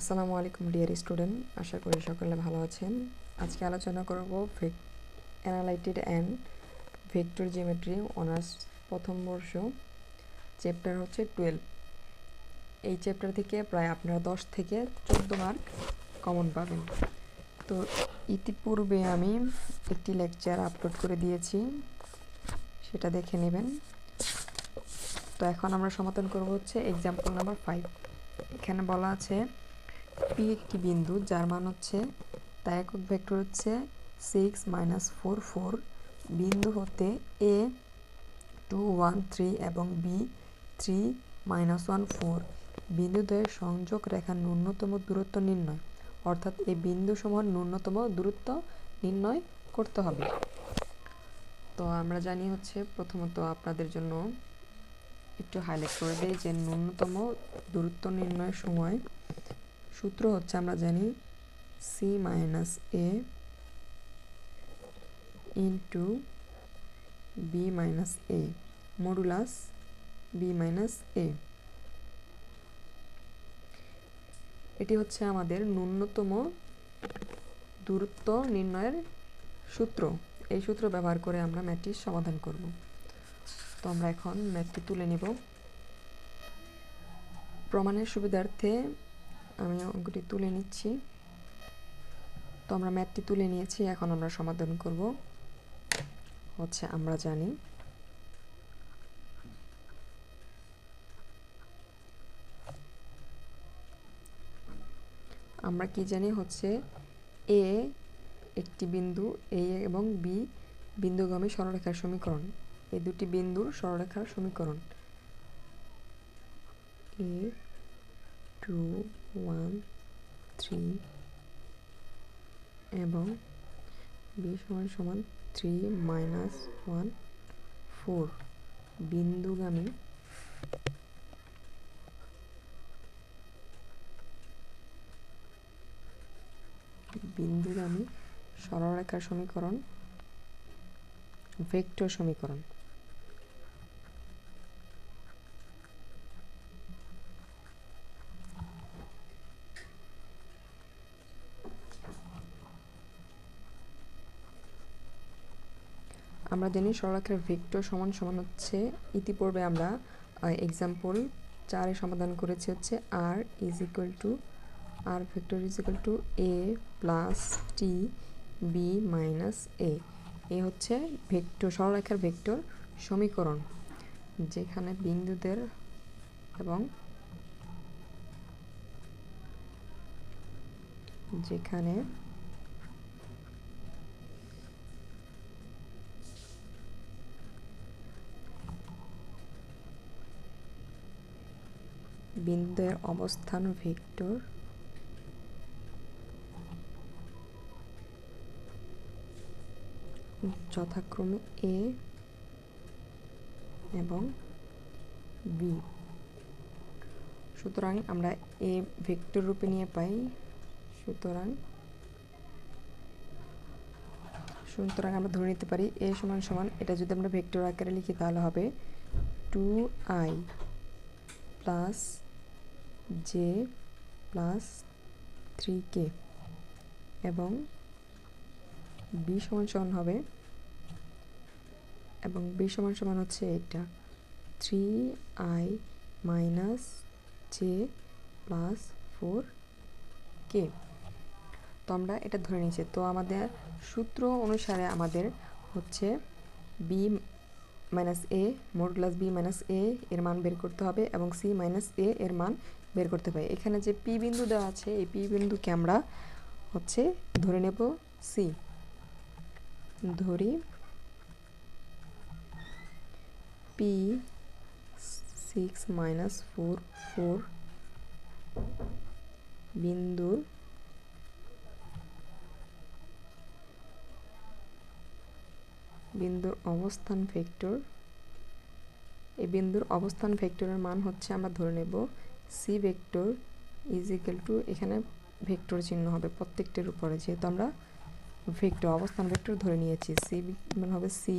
আসসালামু আলাইকুম, dear student. আশা করি সকলে ভালো আছেন। আজকে আলোচনা করব ভেক, analytical and vector geometry honours প্রথম বর্ষ, চ্যাপ্টার হচ্ছে টুয়েলভ। এই চ্যাপ্টার থেকে প্রায় আপনারা দশ থেকে চোদ্দ মার্ক কমন পাবেন। তো ইতিপূর্বে আমি একটি লেকচার আপলোড করে দিয়েছি, সেটা দেখে নেবেন। তো এখন আমরা সমাধান করব হচ্ছে এক্সাম্পল নাম্বার ফাইভ এখানে বলা আছে পি একটি বিন্দু, যার মান হচ্ছে, তার একক ভেক্টর হচ্ছে সিক্স মাইনাস ফোর ফোর বিন্দু হতে এ টু ওয়ান থ্রি এবং B three minus one four বিন্দুদ্বয়ের সংযোগ রেখার ন্যূনতম দূরত্ব নির্ণয়। অর্থাৎ এই বিন্দুসমূহ ন্যূনতম দূরত্ব নির্ণয় করতে হবে। তো আমরা জানি হচ্ছে, প্রথমত আপনাদের জন্য একটু হাইলাইট করে দিই যে ন্যূনতম দূরত্ব নির্ণয়ের সময় সূত্র হচ্ছে আমরা জানি C minus A into B minus A modulus B minus A এটি হচ্ছে আমাদের ন্যূনতম দূরত্ব নির্ণয়ের সূত্র। এই সূত্র ব্যবহার করে আমরা ম্যাটটির সমাধান করব। তো আমরা এখন ম্যাটটি তুলে নেব। প্রমাণের সুবিধার্থে আমি অঙ্কটি তুলে নিচ্ছি। তো আমরা ম্যাথটি তুলে নিয়েছি, এখন আমরা সমাধান করব। হচ্ছে আমরা জানি আমরা কি জানি হচ্ছে এ একটি বিন্দু, এ এবং বি বিন্দুগামী সরলরেখার সমীকরণ। এই দুটি বিন্দুর সরলরেখার সমীকরণ। এ টু ওয়ান, থ্রি এবং বি সমান সমান থ্রি মাইনাস ওয়ান, ফোর। বিন্দুগামী বিন্দুগামী সরলরেখার সমীকরণ, ভেক্টর সমীকরণ। আমরা জানি সরলরেখার ভেক্টর সমান সমান হচ্ছে, ইতিপূর্বে আমরা এক্সাম্পল চারে সমাধান করেছি হচ্ছে R is equal to R vector is equal to A plus T B minus A A হচ্ছে ভেক্টর সরলরেখার ভেক্টর সমীকরণ, যেখানে বিন্দুদের এবং যেখানে বিন্দুদের অবস্থান, ভেক্টর। যথাক্রমে এ এবং বি। সুতরাং আমরা এ ভেক্টর রূপে নিয়ে পাই। সুতরাং সুতরাং আমরা ধরে নিতে পারি এ সমান সমান, এটা যদি আমরা ভেক্টর আকারে লিখি তাহলে হবে two I plus J plus three K এবং বি সমান সমান হবে এবং বি সমান সমান হচ্ছে এটা। Three I minus J plus four K তো আমরা এটা ধরে নিয়েছি। তো আমাদের সূত্র অনুসারে আমাদের হচ্ছে বি মাইনাস এ মোট মোডুলাস বি মাইনাস এ এর মান বের করতে হবে এবং সি মাইনাস এ এর মান বের করতে হবে এখানে যে পি বিন্দু দেওয়া আছে, এই পি বিন্দুকে আমরা হচ্ছে ধরে নেব সি ধরি P six minus four four বিন্দুর বিন্দুর অবস্থান ভেক্টর এই বিন্দুর অবস্থান ভেক্টরের মান হচ্ছে আমরা ধরে নেব C vector is equal to এখানে ভেক্টর চিহ্ন হবে প্রত্যেকটির উপরে। যেহেতু আমরা ভেক্টর অবস্থান ভেক্টর ধরে নিয়েছি সি মানে হবে C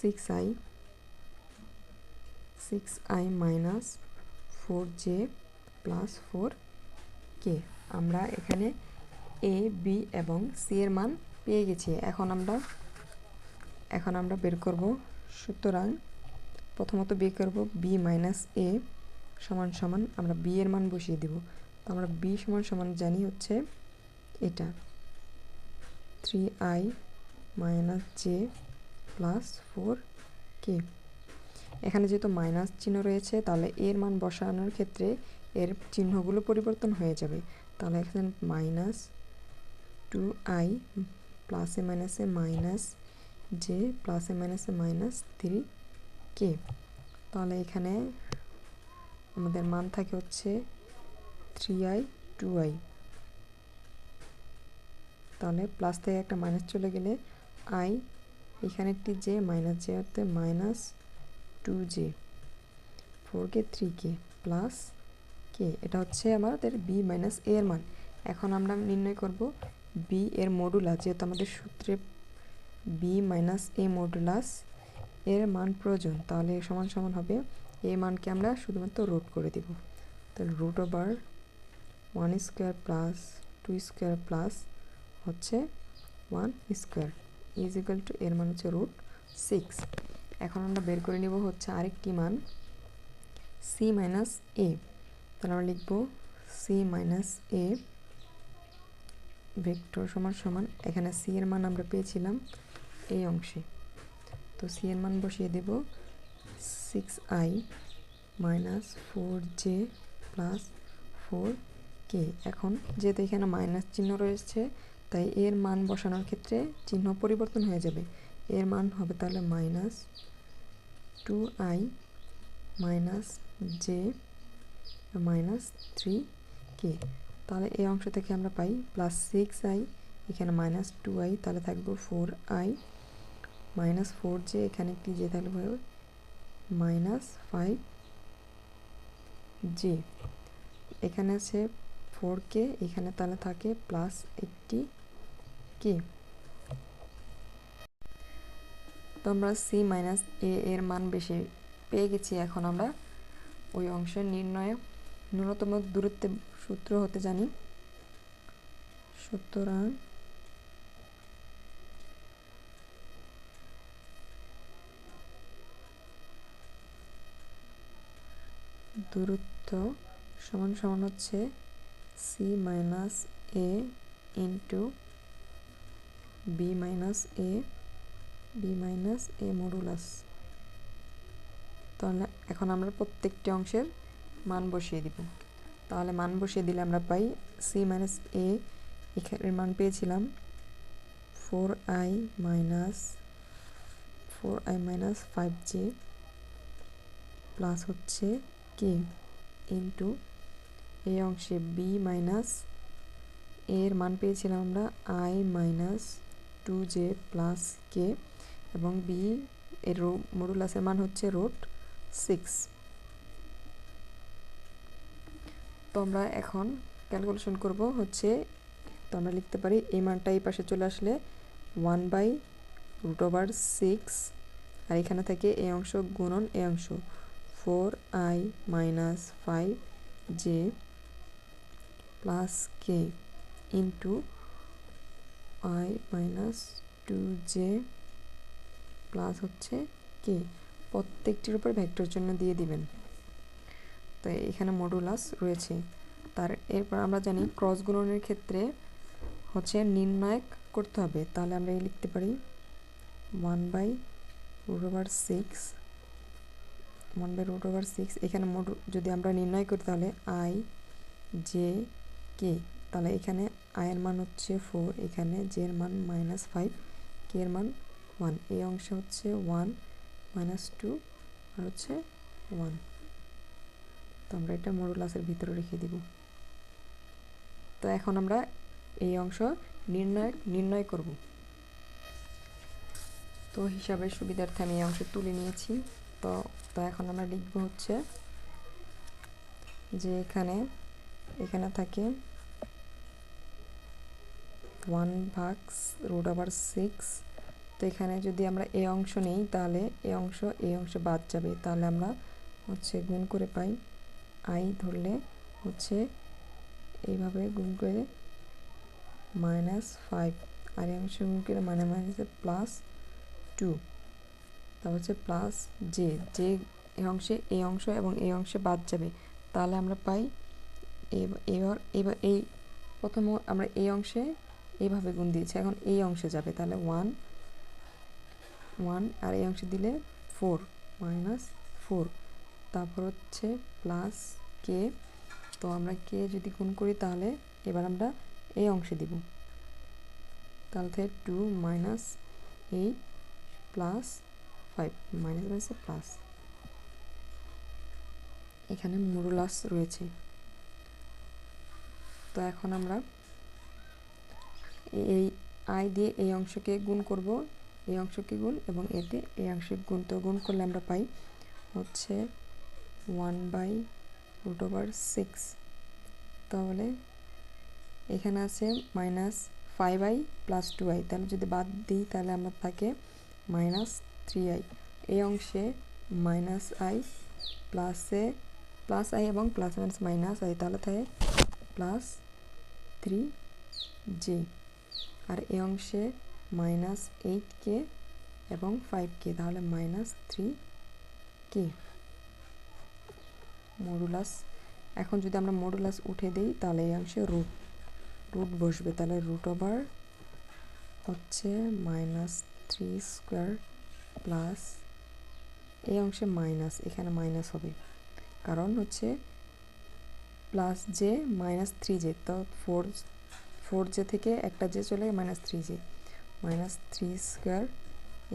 six I six I minus four J plus four K আমরা এখানে এ বি এবং সি এর মান পেয়ে গেছি। এখন আমরা এখন আমরা বের করব সুতরাং প্রথমত বের করব বি মাইনাস এ সমান সমান, আমরা বি এর মান বসিয়ে দেব। তো আমরা বি সমান সমান জানি হচ্ছে এটা। Three I minus J plus four K এখানে যেহেতু মাইনাস চিহ্ন রয়েছে, তাহলে এর মান বসানোর ক্ষেত্রে এর চিহ্নগুলো পরিবর্তন হয়ে যাবে। তাহলে এখানে মাইনাস টু আই প্লাসে মাইনাসে মাইনাস জে প্লাসে মাইনাসে মাইনাস থ্রি কে? তাহলে এখানে আমাদের মান থাকে হচ্ছে থ্রি আই টু আই তাহলে প্লাস থেকে একটা মাইনাস চলে গেলে আই এখানে একটি জে মাইনাস জে অর্থে minus two J four K three K plus K এটা হচ্ছে আমাদের বি মাইনাস এ এর মান। এখন আমরা নির্ণয় করব বি এর মডুলাস যেহেতু আমাদের সূত্রে বি মাইনাস এ মডুলাস এর মান প্রয়োজন, তাহলে সমান সমান হবে এ মানকে আমরা শুধুমাত্র রুট করে দিব। তাহলে root over one square plus two square plus হচ্ছে one square is equal to এর মান হচ্ছে রুট সিক্স এখন আমরা বের করে নিব হচ্ছে আরেকটি মান সি মাইনাস এ তাহলে আমরা লিখব সি মাইনাস এ ভেক্টর সমান সমান, এখানে সি এর মান আমরা পেয়েছিলাম এই অংশে। তো সি এর মান বসিয়ে দেব six I minus four J plus four K এখন যেহেতু এখানে মাইনাস চিহ্ন রয়েছে, তাই এর মান বসানোর ক্ষেত্রে চিহ্ন পরিবর্তন হয়ে যাবে। এর মান হবে তাহলে minus two I minus J minus three K তাহলে এই অংশ থেকে আমরা পাই প্লাস সিক্স আই এখানে মাইনাস টু আই তাহলে থাকবে four I minus four J এখানে একটি জে থাকবে মাইনাস ফাইভ জে। এখানে আছে ফোর কে, এখানে তাহলে থাকে প্লাস একটি কে। তো আমরা সি মাইনাস এ এর মান বেশি পেয়ে গেছি এখন আমরা। ওই অংশের নির্ণয়ে ন্যূনতম দূরত্বের সূত্র হতে জানি। সুতরাং দূরত্ব সমান সমান হচ্ছে C minus A into B minus A B minus A modulus তাহলে এখন আমরা প্রত্যেকটি অংশের মান বসিয়ে দিব। তাহলে মান বসিয়ে দিলে আমরা পাই সি মাইনাস এ এখানের মান পেয়েছিলাম four I minus four I minus five J plus হচ্ছে কে ইন্টু এই অংশে বি মাইনাস এর মান পেয়েছিলাম আমরা I minus two J plus K এবং বি এর মডুলাসের মান হচ্ছে রোট সিক্স তো আমরা এখন ক্যালকুলেশন করব হচ্ছে, তো আমরা লিখতে পারি এই মানটা এই পাশে চলে আসলে one by root over six আর এখানে থেকে এই অংশ গুণন এই অংশ। Four I minus five J plus K into I minus two J plus হচ্ছে কে। প্রত্যেকটির উপর ভেক্টর জন্য দিয়ে দিবেন। তো এখানে মডুলাস রয়েছে। তার এরপর আমরা জানি ক্রস গুণনের ক্ষেত্রে হচ্ছে নির্ণায়ক করতে হবে। তাহলে আমরা লিখতে পারি one by root over six one by root over six এখানে মোট যদি আমরা নির্ণয় করি তাহলে আই জে কে তাহলে এখানে আয়ের মান হচ্ছে ফোর এখানে জের মান মাইনাস ফাইভ কে এর মান ওয়ান এই অংশে হচ্ছে ওয়ান মাইনাস টু আর হচ্ছে ওয়ান তো আমরা এটা মডুলাসের ভিতরে রেখে দিব। তো এখন আমরা এই অংশ নির্ণয় নির্ণয় করব। তো হিসাবের সুবিধার্থে আমি এই অংশ তুলে নিয়েছি। তো তো এখন আমরা লিখব হচ্ছে যে এখানে এখানে থাকে ওয়ান ভাগ রুট ওভার সিক্স তো এখানে যদি আমরা এ অংশ নেই, তাহলে এ অংশ এই অংশ বাদ যাবে। তাহলে আমরা হচ্ছে গুণ করে পাই। আই ধরলে হচ্ছে এইভাবে গুণ করে মাইনাস ফাইভ আর এই অংশ গুণ করে মানে মাইনাসে প্লাস টু তারপর হচ্ছে প্লাস জে যে এই অংশে এই অংশ এবং এই অংশে বাদ যাবে। তাহলে আমরা পাই এবার এবার এই প্রথম আমরা এই অংশে এইভাবে গুণ দিয়েছি। এখন এই অংশে যাবে। তাহলে ওয়ান ওয়ান আর এই অংশে দিলে ফোর মাইনাস ফোর তারপর হচ্ছে প্লাস কে তো আমরা কে যদি গুণ করি তাহলে এবার আমরা এই অংশে দিব। তাহলে two minus eight plus five minus মাইনাসে প্লাস এখানে মুরুলাস রয়েছে। তো এখন আমরা এই আই দিয়ে এই অংশকে গুণ করব। এই অংশকে গুণ এবং এতে এই অংশে গুণ। তো গুণ করলে আমরা পাই হচ্ছে one by root over six তাহলে এখানে আছে minus five i plus two i তাহলে যদি বাদ দিই, তাহলে আমরা থাকে মাইনাস থ্রি আই এই অংশে মাইনাস আই প্লাসে প্লাস আই এবং প্লাস মাইনাস মাইনাস আই তাহলে থাকে প্লাস থ্রি জে আর এই অংশে মাইনাস এইট কে এবং ফাইভ কে তাহলে মাইনাস থ্রি কে মডুলাস এখন যদি আমরা মডুলাস উঠে দিই, তাহলে এই অংশে রুট রুট বসবে। তাহলে রুট ওভার হচ্ছে মাইনাস থ্রি স্কোয়ার প্লাস এই অংশে মাইনাস এখানে মাইনাস হবে। কারণ হচ্ছে plus j minus three j তো ফোর ফোর জে থেকে একটা জে চলে minus three j minus three square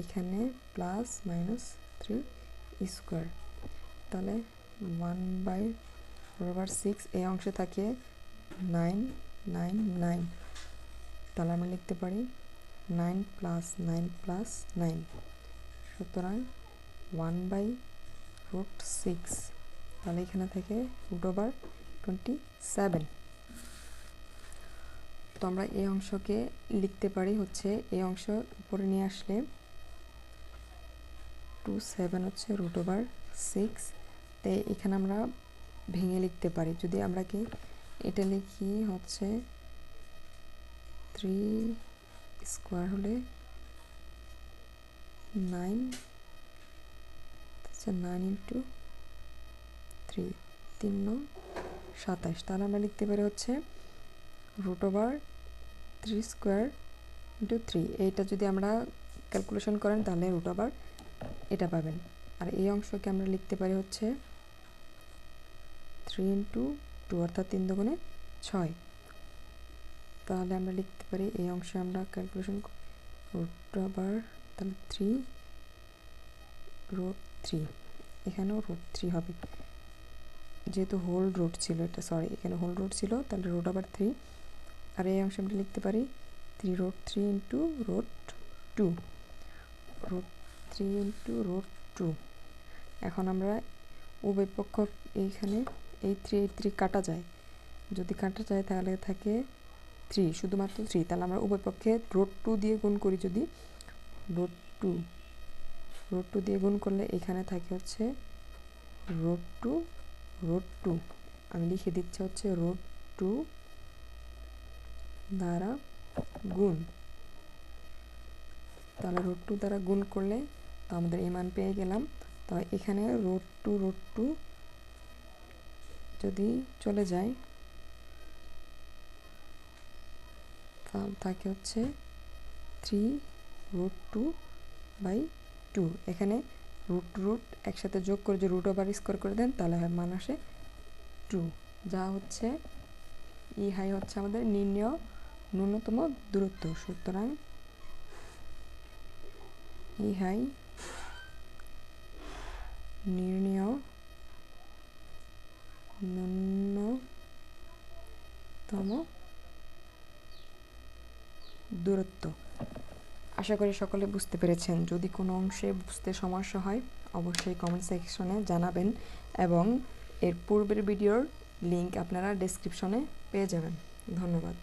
এখানে প্লাস মাইনাস থ্রি স্কোয়ার তাহলে ওয়ান বাই ওভার সিক্স এই অংশে থাকে নাইন নাইন নাইন তাহলে আমরা লিখতে পারি nine plus nine plus nine সুতরাং ওয়ান বাই রুট সিক্স তাহলে এখানে থেকে রুট ওভার টোয়েন্টি সেভেন তো আমরা এই অংশকে লিখতে পারি হচ্ছে এই অংশ উপরে নিয়ে আসলে টু সেভেন হচ্ছে রুট ওভার সিক্স তো এখানে আমরা ভেঙে লিখতে পারি। যদি আমরা কি এটা লিখি হচ্ছে থ্রি স্কোয়ার হলে নাইন আচ্ছা নাইন ইন্টু থ্রি তিন নং, সাতাশ। তাহলে আমরা লিখতে পারি হচ্ছে root over three square into three এইটা যদি আমরা ক্যালকুলেশন করেন তাহলে রুট ওভার এটা পাবেন। আর এই অংশকে আমরা লিখতে পারি হচ্ছে থ্রি ইন্টু টু অর্থাৎ তিন দুগুণে ছয়। তাহলে আমরা লিখতে পারি এই অংশে আমরা ক্যালকুলেশন রুট ওভার তাহলে থ্রি রুট থ্রি এখানেও রুট থ্রি হবে। যেহেতু হোল রুট ছিল এটা সরি এখানে হোল রুট ছিল, তাহলে রুট আবার থ্রি আর এই অংশে আমরা লিখতে পারি three root three into root two root three into root two এখন আমরা উভয় পক্ষ এইখানে এই থ্রি এই থ্রি কাটা যায়। যদি কাটা যায় তাহলে থাকে থ্রি শুধুমাত্র থ্রি তাহলে আমরা উভয় পক্ষে রোড টু দিয়ে গুণ করি যদি রোড টু রোড টু দিয়ে গুণ করলে এখানে থাকে হচ্ছে রোড টু রোড টু আমি লিখে দিচ্ছি হচ্ছে রোড টু দ্বারা গুণ। তাহলে রোড টু দ্বারা গুণ করলে তো আমাদের এই মান পেয়ে গেলাম। তো এখানে রোড টু রোড টু যদি চলে যায় থাকে হচ্ছে three root two by two এখানে রুট রুট একসাথে যোগ করে যে রুট ওভার স্কোয়ার করে দেন, তাহলে হয় মান আসে টু যা হচ্ছে ই হাই হচ্ছে আমাদের নির্ণয় ন্যূনতম দূরত্ব। সুতরাং ই হাই নির্ণয় ন্যূনতম দূরত্ব। আশা করি সকলে বুঝতে পেরেছেন। যদি কোনো অংশে বুঝতে সমস্যা হয়, অবশ্যই কমেন্ট সেকশনে জানাবেন এবং এর পূর্বের ভিডিওর লিংক আপনারা ডেসক্রিপশনে পেয়ে যাবেন। ধন্যবাদ।